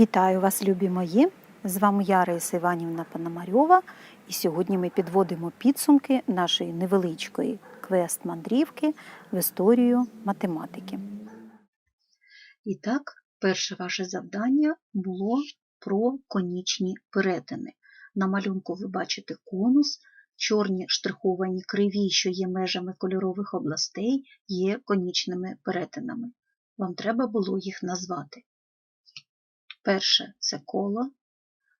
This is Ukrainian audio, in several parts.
Вітаю вас, любі мої! З вами я, Раїса Іванівна Пономарьова, і сьогодні ми підводимо підсумки нашої невеличкої квест-мандрівки в історію математики. І так, перше ваше завдання було про конічні перетини. На малюнку ви бачите конус, чорні штриховані криві, що є межами кольорових областей, є конічними перетинами. Вам треба було їх назвати. Перше це коло,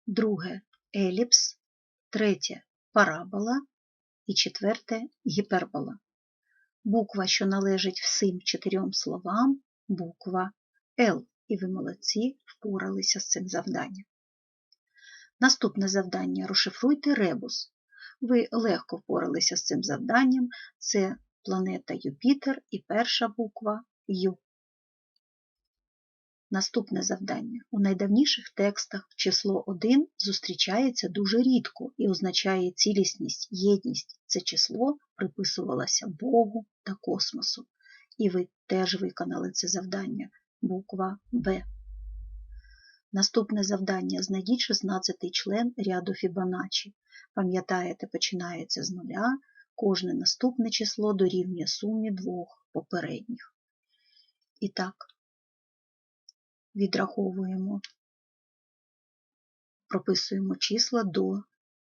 друге еліпс, третє парабола і четверте гіпербола. Буква, що належить всім чотирьом словам, буква Л, і ви молодці впоралися з цим завданням. Наступне завдання розшифруйте ребус. Ви легко впоралися з цим завданням. Це планета Юпітер і перша буква Ю. Наступне завдання. У найдавніших текстах число 1 зустрічається дуже рідко і означає цілісність, єдність. Це число приписувалося Богу та космосу. І ви теж виконали це завдання. Буква Б. Наступне завдання. Знайдіть 16 член ряду Фібоначчі. Пам'ятаєте, починається з нуля. Кожне наступне число дорівнює сумі двох попередніх. І так, відраховуємо, прописуємо числа до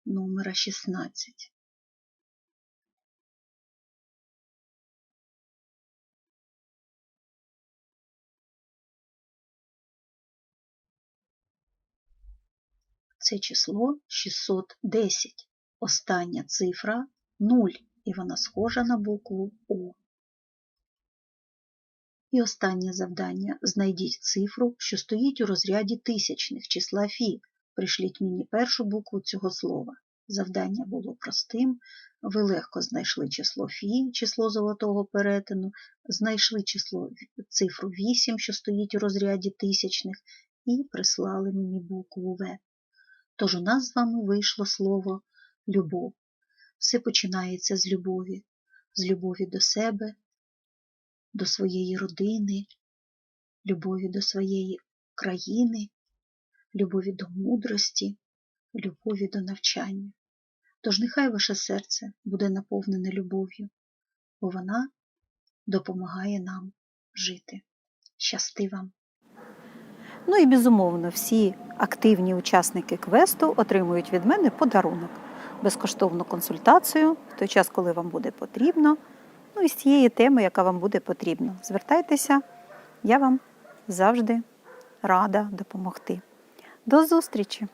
номера 16. Це число 610. Остання цифра 0, і вона схожа на букву О. І останнє завдання. Знайдіть цифру, що стоїть у розряді тисячних числа Фі. Пришліть мені першу букву цього слова. Завдання було простим. Ви легко знайшли число Фі, число золотого перетину, знайшли число цифру 8, що стоїть у розряді тисячних, і прислали мені букву В. Тож у нас з вами вийшло слово любов. Все починається з любові, з любові до себе, до своєї родини, любові до своєї країни, любові до мудрості, любові до навчання. Тож нехай ваше серце буде наповнене любов'ю, бо вона допомагає нам жити. Щасти вам! Ну і безумовно, всі активні учасники квесту отримують від мене подарунок, безкоштовну консультацію в той час, коли вам буде потрібно. Ну і з тієї теми, яка вам буде потрібна. Звертайтеся, я вам завжди рада допомогти. До зустрічі!